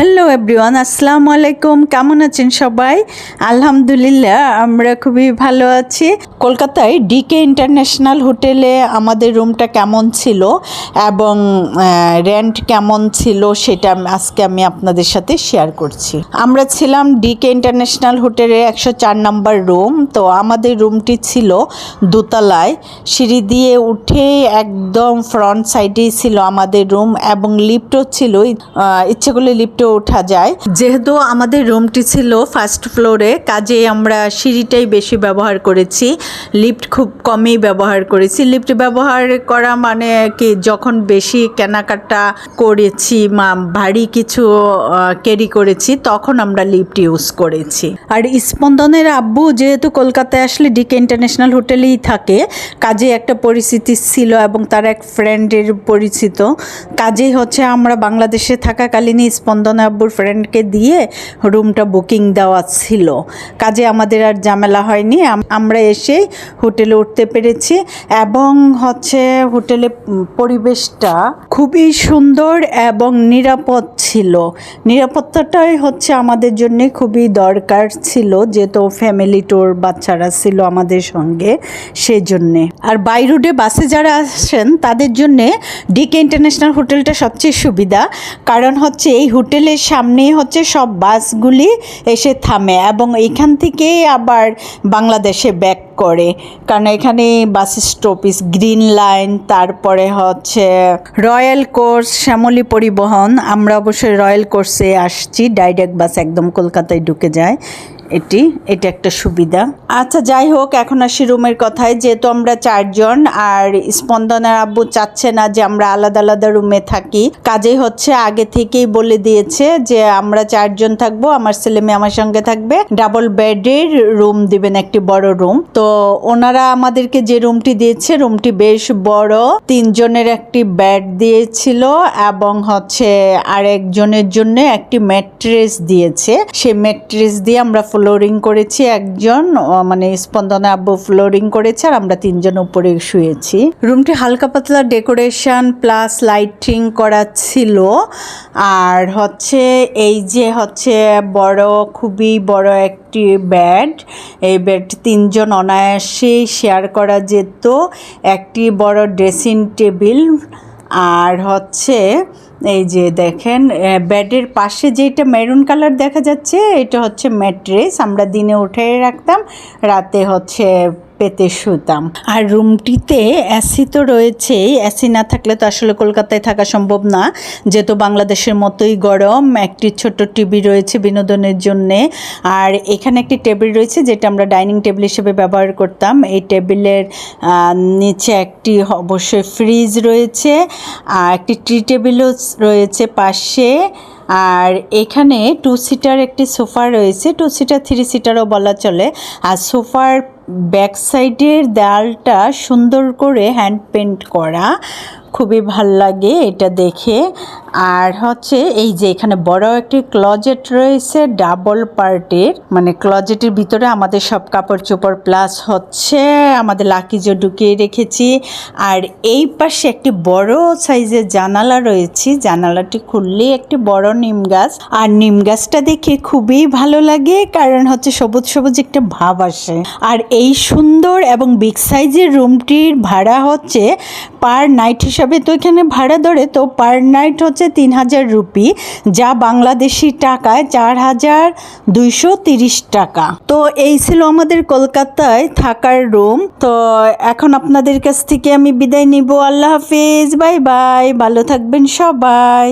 Hello everyone আসসালামু আলাইকুম কেমন আছেন সবাই? আলহামদুলিল্লাহ, আমরা খুবই ভালো আছি। কলকাতায় ডিকে ইন্টারন্যাশনাল হোটেলে আমাদের রুমটা কেমন ছিল এবং রেন্ট কেমন ছিল সেটা আজকে আমি আপনাদের সাথে শেয়ার করছি। আমরা ছিলাম ডিকে ইন্টারন্যাশনাল হোটেলে একশো চার নম্বর রুম তো আমাদের রুমটি ছিল দোতলায়। সিঁড়ি দিয়ে উঠে একদম ফ্রন্ট সাইডেই ছিল আমাদের রুম এবং লিফটও ছিল। ইচ্ছে করলে লিফটে ওঠা যায়। যেহেতু আমাদের রুমটি ছিল ফার্স্ট ফ্লোরে কাজে আমরা সিঁড়িটাই বেশি ব্যবহার করেছি। লিফট খুব কমই ব্যবহার করেছি। লিফট ব্যবহার করা মানে কি, যখন বেশি কেনাকাটা করেছি ভারী কিছু ক্যারি করেছি, তখন আমরা লিফট ইউজ করেছি। আর স্পন্দনের আব্বু যেহেতু কলকাতায় আসলে ডিকে ইন্টারন্যাশনাল হোটেলেই থাকে, কাজে একটা পরিস্থিতি ছিল এবং তার এক ফ্রেন্ডের পরিচিত। কাজেই হচ্ছে আমরা বাংলাদেশে থাকাকালীনই স্পন্দন আব্বুর ফ্রেন্ডকে দিয়ে রুমটা বুকিং দেওয়া ছিল। কাজে আমাদের আর ঝামেলা হয়নি। আমরা এসে হোটেলে উঠতে পেরেছি এবং হচ্ছে হোটেলে পরিবেশটা খুবই সুন্দর এবং নিরাপদ ছিল। নিরাপত্তাটাই হচ্ছে আমাদের জন্য খুবই দরকার ছিল, যেহেতু ফ্যামিলি ট্যুর বাচ্চারা ছিল আমাদের সঙ্গে সেজন্যে। আর বাই রোডে বাসে যারা আসেন, তাদের জন্যে ডিকে ইন্টারন্যাশনাল হোটেলটা সবচেয়ে সুবিধা। কারণ হচ্ছে এই হোটেলের সামনে হচ্ছে সব বাসগুলি এসে থামে এবং এখান থেকে আবার বাংলাদেশে ব্যাক করে। কারণ এখানে বাস স্টপিস গ্রিন লাইন, তারপরে হচ্ছে রয়্যাল কোর্স, শ্যামলী পরিবহন। আমরা অবশ্যই রয়্যাল কোর্সে আসছি, ডাইরেক্ট বাস একদম কলকাতায় ঢুকে যায়। এটি, এটা একটা সুবিধা। আচ্ছা যাই হোক, এখন আসি রুমের কথায়। যেহেতু আমরা চারজন, আর স্পন্দনের আব্বু চাচ্ছে না যে আমরা আলাদা আলাদা রুমে থাকি, কাজেই হচ্ছে আগে থেকেই বলে দিয়েছে যে আমরা চারজন থাকব, আমার ছেলে মেয়ে আমার সঙ্গে থাকবে। ডাবল বেডের রুম দিবেন, একটি বড় রুম। তো ওনারা আমাদেরকে যে রুমটি দিয়েছে, রুমটি বেশ বড়। তিনজনের একটি বেড দিয়েছিল, এবং হচ্ছে আরেকজনের জন্য একটি ম্যাট্রেস দিয়েছে। সেই ম্যাট্রেস দিয়ে আমরা ফ্লোরিং করেছি, একজন মানে স্পন্দনা আব্বু ফ্লোরিং করেছে আর আমরা তিনজন উপরে শুয়েছি। রুমটি হালকা পাতলা ডেকোরেশন প্লাস লাইটিং করা ছিল। আর হচ্ছে এই যে হচ্ছে বড়, খুবই বড় একটি বেড এই বেড তিনজন অনায়াসেই শেয়ার করা যেত। একটি বড় ড্রেসিং টেবিল আর হচ্ছে এই যে দেখেন বেডের পাশে যেটা মেরুন কালার দেখা যাচ্ছে, এটা হচ্ছে ম্যাট্রেস। আমরা দিনে উঠে রাখতাম, রাতে হচ্ছে পেতে শুতাম। আর রুমটিতে এসি তো রয়েছেই, এসি না থাকলে তো আসলে কলকাতায় থাকা সম্ভব না। যেহেতু বাংলাদেশের মতোই গরম, একটি ছোট টিভি রয়েছে বিনোদনের জন্যে। আর এখানে একটি টেবিল রয়েছে যেটা আমরা ডাইনিং টেবিল হিসেবে ব্যবহার করতাম। এই টেবিলের নিচে একটি অবশ্যই ফ্রিজ রয়েছে, আর একটি টি টেবিলও রয়েছে পাশে। আর এখানে টু সিটার একটি সোফা রয়েছে। টু সিটার, থ্রি সিটারও বলা চলে। আর সোফার ব্যাক সাইডের দেয়ালটা সুন্দর করে হ্যান্ড পেন্ট করা। খুবই ভালো লাগে এটা দেখে। আর হচ্ছে এই যে এখানে বড় একটি ক্লজেট রয়েছে ডাবল পার্টের মানে ক্লজেটের ভিতরে আমাদের সব কাপড় চোপড় প্লাস হচ্ছে আমাদের লাকিজও ঢুকিয়ে রেখেছি। আর এই পাশে একটি বড় সাইজের জানালা রয়েছে। জানালাটি খুললেই একটি বড় নিম গাছ। আর নিম গাছটা দেখে খুবই ভালো লাগে কারণ হচ্ছে সবুজ সবুজ একটা ভাব আসে। আর এই সুন্দর এবং বিগ সাইজের রুমটির ভাড়া হচ্ছে পার নাইট হিসাবে, তো এখানে ভাড়া ধরে, তো পার নাইট হচ্ছে তিন হাজার রুপি, যা বাংলাদেশি টাকায় চার হাজার দুইশো তিরিশ টাকা। তো এই ছিল আমাদের কলকাতায় থাকার রুম তো এখন আপনাদের কাছ থেকে আমি বিদায় নিব। আল্লাহ হাফিজ, বাই বাই, ভালো থাকবেন সবাই।